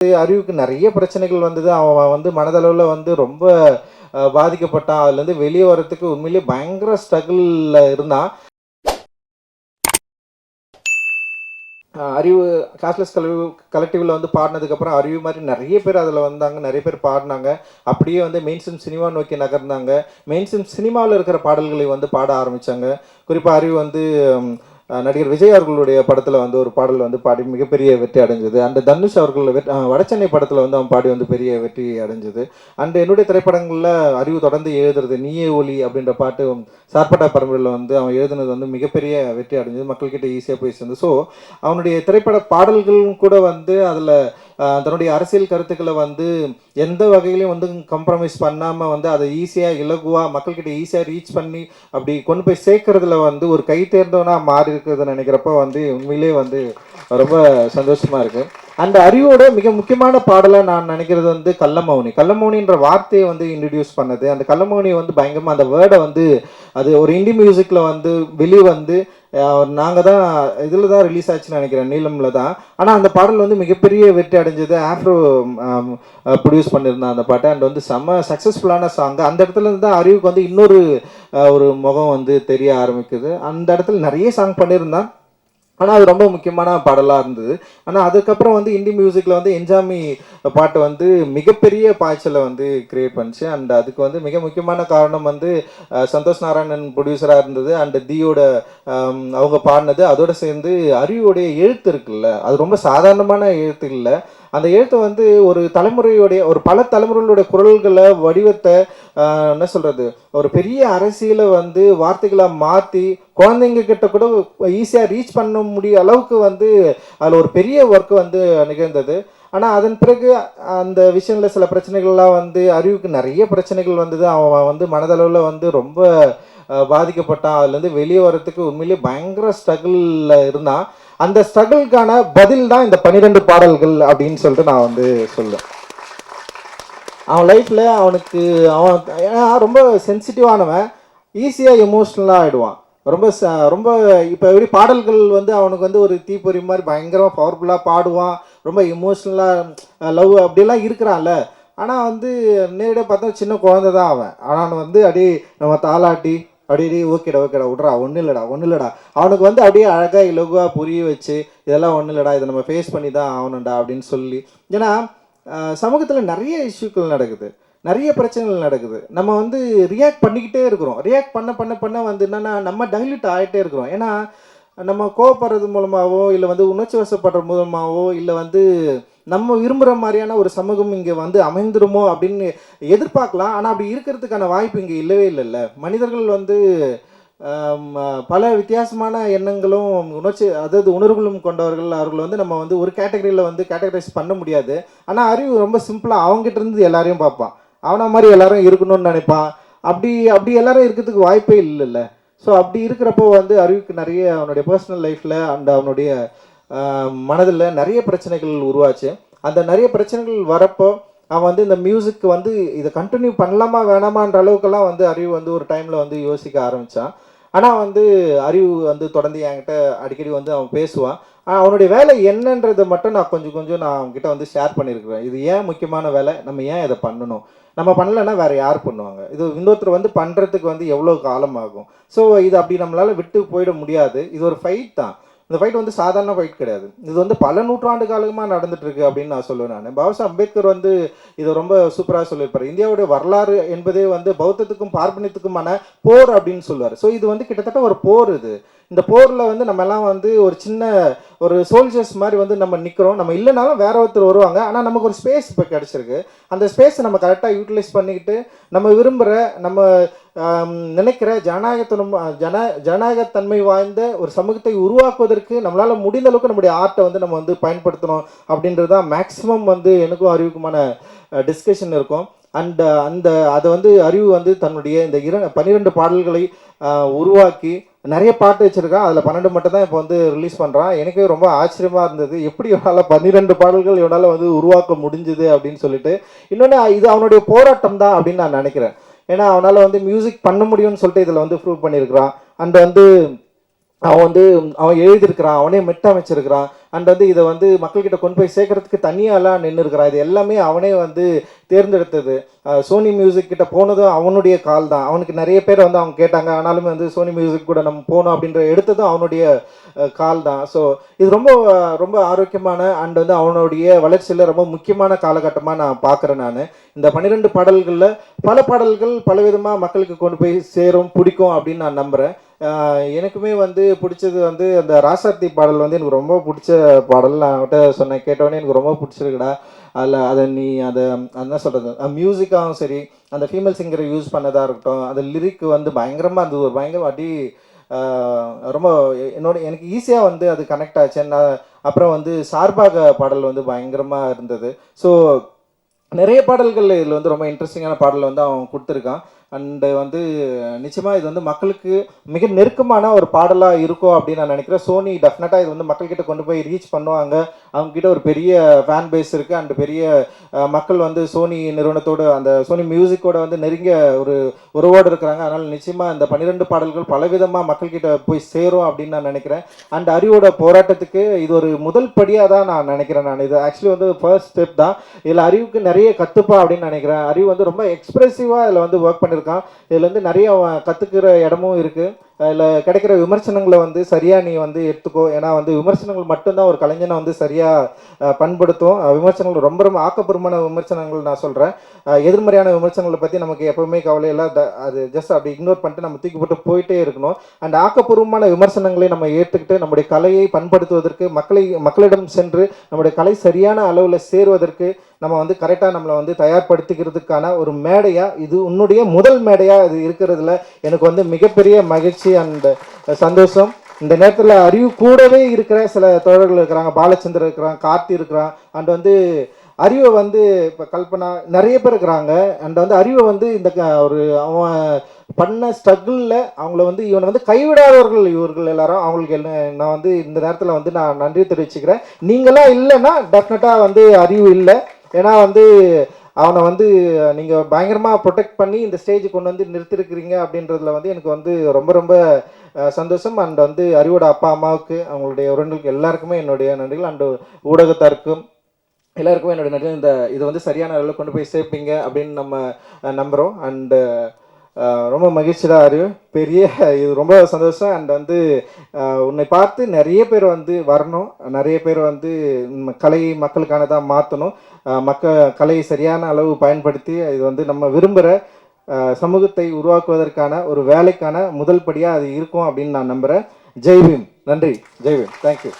அறிவுக்கு நிறைய பிரச்சனைகள் வந்தது. அவன் வந்து மனதளவில் வந்து ரொம்ப பாதிக்கப்பட்டான். அதுலேருந்து வெளியே வரத்துக்கு உண்மையிலேயே பயங்கர ஸ்ட்ரகிளில் இருந்தான். அறிவு காஸ்ட்லெஸ் கல்வி கலெக்டிவில் வந்து பாடினதுக்கப்புறம் அறிவு மாதிரி நிறைய பேர் அதில் வந்தாங்க. நிறைய பேர் பாடினாங்க. அப்படியே வந்து மெயின் ஸ்ட்ரீம் சினிமா நோக்கி நகர்ந்தாங்க. மெயின் ஸ்ட்ரீம் சினிமாவில் இருக்கிற பாடல்களை வந்து பாட ஆரம்பித்தாங்க குறிப்பாக அறிவு வந்து நடிகர் விஜய் அவர்களுடைய படத்தில் வந்து ஒரு பாடல் வந்து பாடி மிகப்பெரிய வெற்றி அடைஞ்சது. அண்டு தனுஷ் அவர்கள் வெட்- அஹ், படத்தில் வந்து அவன் பாடி வந்து பெரிய வெற்றி அடைஞ்சது. அண்டு என்னுடைய திரைப்படங்களில் அறிவு தொடர்ந்து எழுதுறது நீயே ஒலி அப்படின்ற பாட்டு சார்பட்டா பரம்பரையில் வந்து அவன் எழுதுனது வந்து மிகப்பெரிய வெற்றி அடைஞ்சது. மக்கள்கிட்ட ஈஸியாக போய் சேர்ந்து ஸோ அவனுடைய திரைப்பட பாடல்களும் கூட வந்து அதில் தன்னுடைய அரசியல் கருத்துக்களை வந்து எந்த வகையிலையும் வந்து கம்ப்ரமைஸ் பண்ணாமல் வந்து அதை ஈஸியாக இலகுவாக மக்கள்கிட்ட ஈஸியாக ரீச் பண்ணி அப்படி கொண்டு போய் சேர்க்கறதுல வந்து ஒரு கை தேர்ந்தவனாக மாறி இருக்கிறது நினைக்கிறப்ப வந்து உண்மையிலே வந்து ரொம்ப சந்தோஷமாக இருக்குது அந்த அறிவோட மிக முக்கியமான பாடலாக நான் நினைக்கிறது வந்து கள்ளமௌனி. கள்ளமௌனின்ற வார்த்தையை வந்து இன்ட்ரடியூஸ் பண்ணது. அந்த கள்ளமௌனி வந்து பயங்கரமாக அந்த வேர்டை வந்து அது ஒரு இந்தி மியூசிக்கில் வந்து வெளியே வந்து நாங்கள் தான் இதில் தான் ரிலீஸ் ஆச்சுன்னு நினைக்கிறேன் நீலமில் தான் ஆனால் அந்த பாடல் வந்து மிகப்பெரிய வெற்றி அடைஞ்சது. ஆஃப்ரோ ப்ரொடியூஸ் பண்ணியிருந்தான் அந்த பாட்டை. அண்ட் வந்து செம்ம சக்ஸஸ்ஃபுல்லான சாங் அந்த இடத்துல இருந்து தான் அறிவுக்கு வந்து இன்னொரு ஒரு முகம் வந்து தெரிய ஆரம்பிக்குது. அந்த இடத்துல நிறைய சாங் பண்ணியிருந்தான். ஆனால் அது ரொம்ப முக்கியமான பாடலாக இருந்தது. ஆனால் அதுக்கப்புறம் வந்து இந்தி மியூசிக்கில் வந்து என்ஜாமி பாட்டு வந்து மிகப்பெரிய பாய்ச்சலை வந்து கிரியேட் பண்ணுச்சு. அண்ட் அதுக்கு வந்து மிக முக்கியமான காரணம் வந்து சந்தோஷ் நாராயணன் ப்ரொடியூசராக இருந்தது. அண்ட் தியோட அவங்க பாடினது. அதோடு சேர்ந்து அறிவுடைய எழுத்து இருக்குல்ல. அது ரொம்ப சாதாரணமான எழுத்து இல்லை. அந்த எழுத்து வந்து ஒரு தலைமுறையுடைய ஒரு பல தலைமுறைகளுடைய குரல்களை வடிவத்தை என்ன சொல்கிறது ஒரு பெரிய அரசியலை வந்து வார்த்தைகளாக மாற்றி குழந்தைங்க கிட்ட கூட ஈஸியாக ரீச் பண்ண முடிய அளவுக்கு வந்து அதில் ஒரு பெரிய ஒர்க் வந்து நிகழ்ந்தது. ஆனால் அதன் பிறகு அந்த விஷயங்களில் சில பிரச்சனைகள்லாம் வந்து அறிவுக்கு நிறைய பிரச்சனைகள் வந்தது. அவன் வந்து மனதளவில் வந்து ரொம்ப பாதிக்கப்பட்டான். அதுலேருந்து வெளியே வரத்துக்கு உண்மையிலேயே பயங்கர ஸ்ட்ரகிளில் இருந்தான். அந்த ஸ்ட்ரகிள்கான பதில் தான் இந்த பன்னிரெண்டு பாடல்கள் அப்படின்னு சொல்லிட்டு நான் வந்து சொல்லுவேன் அவன் லைஃப்பில் அவனுக்கு அவன் ஏன்னா ரொம்ப சென்சிட்டிவானவன் ஈஸியாக எமோஷ்னலாக ஆகிடுவான் ரொம்ப ச- ரொம்ப இப்போ எப்படி பாடல்கள் வந்து அவனுக்கு வந்து ஒரு தீப்பொறி மாதிரி பயங்கரமாக பவர்ஃபுல்லாக பாடுவான். ரொம்ப எமோஷ்னலாக லவ் அப்படிலாம் இருக்கிறான்ல. ஆனால் வந்து நேரடியாக பார்த்தா சின்ன குழந்த தான் அவன். ஆனால் வந்து அப்படியே நம்ம தாளாட்டி அப்படியே ஓகேடா ஓகேடா விட்றா ஒன்றும் இல்லைடா ஒன்றும் இல்லைடா. அவனுக்கு வந்து அப்படியே அழகாக இலகுவாக புரிய வச்சு இதெல்லாம் ஒன்றும் இல்லைடா இதை நம்ம ஃபேஸ் பண்ணி தான் ஆகணும்டா அப்படின்னு சொல்லி. ஏன்னா சமூகத்தில் நிறைய இஷ்யூக்கள் நடக்குது. நிறைய பிரச்சனைகள் நடக்குது. நம்ம வந்து ரியாக்ட் பண்ணிக்கிட்டே இருக்கிறோம். ரியாக்ட் பண்ண பண்ண பண்ண வந்து என்னென்னா நம்ம டைல்யூட் ஆகிட்டே இருக்கிறோம். ஏன்னா நம்ம கோவப்படுறது மூலமாகவோ இல்லை வந்து உணர்ச்சி வசப்படுற மூலமாகவோ இல்லை வந்து நம்ம விரும்புகிற மாதிரியான ஒரு சமூகம் இங்கே வந்து அமைந்துருமோ அப்படின்னு எதிர்பார்க்கலாம். ஆனால் அப்படி இருக்கிறதுக்கான வாய்ப்பு இங்கே இல்லவே இல்லைல்ல. மனிதர்கள் வந்து பல வித்தியாசமான எண்ணங்களும் உணர்ச்சி அதாவது உணர்வுகளும் கொண்டவர்கள். அவர்கள் வந்து நம்ம வந்து ஒரு கேட்டகரியில் வந்து கேட்டகரைஸ் பண்ண முடியாது. ஆனால் அறிவு ரொம்ப சிம்பிளாக அவங்ககிட்ட இருந்து எல்லாரையும் பார்ப்பான். அவனை மாதிரி எல்லாரும் இருக்கணும்னு நினைப்பான். அப்படி அப்படி எல்லாரும் இருக்கிறதுக்கு வாய்ப்பே இல்லைல்ல. ஸோ அப்படி இருக்கிறப்போ வந்து அறிவுக்கு நிறைய அவனுடைய பர்சனல் லைஃப்பில் அந்த அவனுடைய மனதில் நிறைய பிரச்சனைகள் உருவாச்சு. அந்த நிறைய பிரச்சனைகள் வரப்போ அவன் வந்து இந்த மியூசிக் வந்து இதை கண்டினியூ பண்ணலாமா வேணாமான்ற அளவுக்கெல்லாம் வந்து அறிவு வந்து ஒரு டைமில் வந்து யோசிக்க ஆரம்பித்தான் ஆனால் வந்து அறிவு வந்து தொடர்ந்து என்கிட்ட அடிக்கடி வந்து அவன் பேசுவான். அவனுடைய வேலை என்னன்றதை மட்டும் நான் கொஞ்சம் கொஞ்சம் நான் அவங்ககிட்ட வந்து ஷேர் பண்ணியிருக்கிறேன். இது ஏன் முக்கியமான வேலை? நம்ம ஏன் இதை பண்ணணும்? நம்ம பண்ணலைன்னா வேறு யார் பண்ணுவாங்க? இது இன்னொருத்தர் வந்து பண்ணுறதுக்கு வந்து எவ்வளோ காலம் ஆகும்? ஸோ இது அப்படி நம்மளால் விட்டு போயிட முடியாது. இது ஒரு ஃபைட் தான். இந்த ஃபைட் வந்து சாதாரண ஃபைட் கிடையாது. இது வந்து பல நூற்றாண்டு காலமாக நடந்துட்டுருக்கு அப்படின்னு நான் சொல்லுவேன் நான். பாபா அம்பேத்கர் வந்து இதை ரொம்ப சூப்பராக சொல்லியிருப்பார். இந்தியாவுடைய வரலாறு என்பதே வந்து பௌத்தத்துக்கும் பார்ப்பனியத்துக்குமான போர் அப்படின்னு சொல்லுவார். ஸோ இது வந்து கிட்டத்தட்ட ஒரு போர் இது. இந்த போரில் வந்து நம்ம எல்லாம் வந்து ஒரு சின்ன ஒரு சோல்ஜர்ஸ் மாதிரி வந்து நம்ம நிற்கிறோம் நம்ம இல்லைனாலும் வேற ஒருத்தர் வருவாங்க. ஆனால் நமக்கு ஒரு ஸ்பேஸ் இப்போ கிடச்சிருக்கு. அந்த ஸ்பேஸை நம்ம கரெக்டாக யூட்டிலைஸ் பண்ணிக்கிட்டு நம்ம விரும்புகிற நம்ம நினைக்கிற ஜனநாயகத்தனம் ஜன ஜனநாயகத்தன்மை வாய்ந்த ஒரு சமூகத்தை உருவாக்குவதற்கு நம்மளால் முடிந்த அளவுக்கு நம்முடைய ஆர்ட்டை வந்து நம்ம வந்து பயன்படுத்தணும் அப்படின்றது தான் மேக்ஸிமம் வந்து எனக்கும் அறிவுக்குமான டிஸ்கஷன் இருக்கும். அண்ட் அந்த அதை வந்து அறிவு வந்து தன்னுடைய இந்த இர பன்னிரெண்டு பாடல்களை உருவாக்கி நிறைய பாட்டு வச்சுருக்கான். அதில் பன்னெண்டு மட்டும் தான் இப்போ வந்து ரிலீஸ் பண்ணுறான் எனக்கே ரொம்ப ஆச்சரியமாக இருந்தது. எப்படி இவனால் பன்னிரெண்டு பாடல்கள் இவனால் வந்து உருவாக்க முடிஞ்சுது அப்படின்னு சொல்லிட்டு. இன்னொன்று இது அவனுடைய போராட்டம் தான் அப்படின்னு நான் நினைக்கிறேன். ஏன்னா அவனால் வந்து மியூசிக் பண்ண முடியும்னு சொல்லிட்டு இதில் வந்து ப்ரூவ் பண்ணியிருக்கிறான். அண்ட் வந்து அவன் வந்து அவன் எழுதியிருக்கிறான் அவனே மெட்ட அமைச்சிருக்கிறான். அண்ட் வந்து இதை வந்து மக்கள்கிட்ட கொண்டு போய் சேர்க்கறதுக்கு தனியாலாம் நின்று இருக்கிறான் இது எல்லாமே அவனே வந்து தேர்ந்தெடுத்தது. சோனி மியூசிக் கிட்ட போனதும் அவனுடைய கால் தான். அவனுக்கு நிறைய பேர் வந்து அவங்க கேட்டாங்க ஆனாலுமே வந்து சோனி மியூசிக் கூட நம்ம போகணும் அப்படின்ற எடுத்ததும் அவனுடைய கால் தான். ஸோ இது ரொம்ப ரொம்ப ஆரோக்கியமான அண்ட் வந்து அவனுடைய வளர்ச்சியில் ரொம்ப முக்கியமான காலகட்டமாக நான் பார்க்குறேன் நான். இந்த பன்னிரெண்டு பாடல்களில் பல பாடல்கள் பலவிதமாக மக்களுக்கு கொண்டு போய் சேரும் பிடிக்கும் அப்படின்னு நான் நம்புகிறேன் எனக்குமே வந்து பிடிச்சது வந்து அந்த ராசாத்தி பாடல் வந்து எனக்கு ரொம்ப பிடிச்ச பாடல். நான் அவன்கிட்ட சொன்னேன் கேட்டோடனே எனக்கு ரொம்ப பிடிச்சிருக்குடா. அதில் அதை நீ அதை என்ன சொல்கிறது மியூசிக்காகவும் சரி அந்த ஃபீமேல் சிங்கரை யூஸ் பண்ணதாக இருக்கட்டும் அந்த லிரிக் வந்து பயங்கரமாக அந்த ஒரு பயங்கர அடி ரொம்ப என்னோட எனக்கு ஈஸியாக வந்து அது கனெக்ட் ஆச்சு. நான் அப்புறம் வந்து சார்பாக பாடல் வந்து பயங்கரமாக இருந்தது. ஸோ நிறைய பாடல்கள் இதில் வந்து ரொம்ப இன்ட்ரெஸ்டிங்கான பாடல் வந்து அவன் கொடுத்துருக்கான். அண்டு வந்து நிச்சயமாக இது வந்து மக்களுக்கு மிக நெருக்கமான ஒரு பாடலாக இருக்கும் அப்படின்னு நான் நினைக்கிறேன். சோனி டெஃபினட்டாக இது வந்து மக்கள்கிட்ட கொண்டு போய் ரீச் பண்ணுவாங்க. அவங்ககிட்ட ஒரு பெரிய ஃபேன் பேஸ் இருக்குது அண்டு பெரிய மக்கள் வந்து சோனி நிறுவனத்தோட அந்த சோனி மியூசிக்கோட வந்து நெருங்கிய ஒரு உறவோடு இருக்கிறாங்க. அதனால் நிச்சயமாக இந்த பன்னிரெண்டு பாடல்கள் பலவிதமாக மக்கள்கிட்ட போய் சேரும் அப்படின்னு நான் நினைக்கிறேன். அண்ட் அறிவோட போராட்டத்துக்கு இது ஒரு முதல் படியாக தான் நான் நினைக்கிறேன் நான். இது ஆக்சுவலி வந்து ஃபர்ஸ்ட் ஸ்டெப் தான். இதில் அறிவுக்கு நிறைய கற்றுப்பா அப்படின்னு நினைக்கிறேன். அறிவு வந்து ரொம்ப எக்ஸ்பிரசிவாக இதில் வந்து ஒர்க் பண்ணி இருக்கான் வந்து நிறைய கற்றுக்கிற இடமும் இருக்குது அதில் கிடைக்கிற விமர்சனங்களை வந்து சரியாக நீ வந்து எடுத்துக்கோ. ஏன்னா வந்து விமர்சனங்கள் மட்டும்தான் ஒரு கலைஞனை வந்து சரியாக பண்படுத்தும். விமர்சனங்கள் ரொம்ப ரொம்ப ஆக்கப்பூர்வமான விமர்சனங்கள் நான் சொல்கிறேன் எதிர்மறையான விமர்சனங்களை பற்றி நமக்கு எப்போவுமே கவலை இல்லை. த- அது ஜஸ்ட் அப்படி இக்னோர் பண்ணிட்டு நம்ம தூக்கி போட்டு போயிட்டே இருக்கணும். அண்ட் ஆக்கப்பூர்வமான விமர்சனங்களை நம்ம ஏற்றுக்கிட்டு நம்முடைய கலையை பண்படுத்துவதற்கு மக்களை மக்களிடம் சென்று நம்முடைய கலை சரியான அளவில் சேருவதற்கு நம்ம வந்து கரெக்டாக நம்மளை வந்து தயார்படுத்திக்கிறதுக்கான ஒரு மேடையாக இது உன்னுடைய முதல் மேடையாக இது இருக்கிறதுல எனக்கு வந்து மிகப்பெரிய மகிழ்ச்சி அண்ட் சந்தோஷம். இந்த நேரத்தில் அறிவு கூடவே இருக்கிற சில தோழர்கள் இருக்கிறாங்க. பாலச்சந்தர் இருக்கிறான் கார்த்தி இருக்கிறான். அண்ட் வந்து அறிவை வந்து இப்போ கல்பனா நிறைய பேர் இருக்கிறாங்க. அண்ட் வந்து அறிவை வந்து இந்த க- ஒரு அவன் பண்ண ஸ்ட்ரகிளில் அவங்கள வந்து இவனை வந்து கைவிடாதவர்கள் இவர்கள் எல்லாரும். அவங்களுக்கு என்ன நான் வந்து இந்த நேரத்தில் வந்து நான் நன்றி தெரிவிச்சுக்கிறேன். நீங்களாம் இல்லைன்னா டெஃபினட்டாக வந்து அறிவு இல்லை. ஏன்னா வந்து அவனை வந்து நீங்கள் பயங்கரமாக ப்ரொடெக்ட் பண்ணி இந்த ஸ்டேஜ் கொண்டு வந்து நிறுத்திருக்கிறீங்க அப்படின்றதுல வந்து எனக்கு வந்து ரொம்ப ரொம்ப சந்தோஷம். அண்ட் வந்து அறிவோட அப்பா அம்மாவுக்கு அவங்களுடைய உறவுகளுக்கு எல்லாருக்குமே என்னுடைய நன்றிகள். அண்டு ஊடகத்தாருக்கும் எல்லாருக்குமே என்னுடைய நன்றி இந்த இது வந்து சரியான அளவில் கொண்டு போய் சேர்ப்பீங்க அப்படின்னு நம்ம நம்புகிறோம் அண்டு ரொம்ப மகிழ்ச்சி தான் அறிவு பெரிய இது ரொம்ப சந்தோஷம். அண்ட் வந்து உன்னை பார்த்து நிறைய பேர் வந்து வரணும். நிறைய பேர் வந்து கலையை கலை மக்களுக்கானதாக மாற்றணும் மக்க கலையை சரியான அளவு பயன்படுத்தி இது வந்து நம்ம விரும்புகிற சமூகத்தை உருவாக்குவதற்கான ஒரு வேலைக்கான முதல் படியாக அது இருக்கும் அப்படின்னு நான் நம்புகிறேன் ஜெய்பீம். நன்றி. ஜெய்பீம். தேங்க்யூ